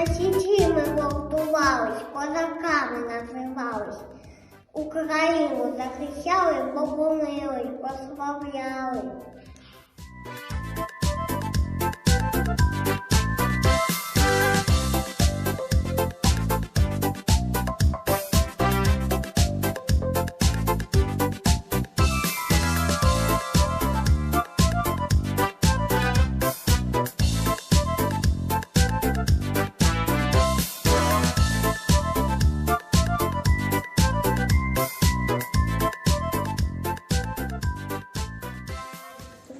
Насіті ми гвалтувались, козаками називались, Україну захищали, бо помились, пославляли.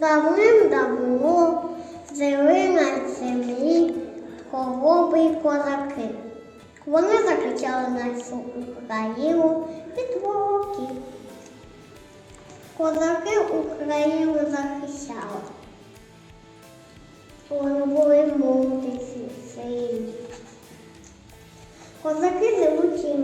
Давним-давно жили на землі хороби й козаки. Вони захищали нашу Україну від ворогів. Козаки Україну захищали. Вони були мудрі, сильні. Козаки живучі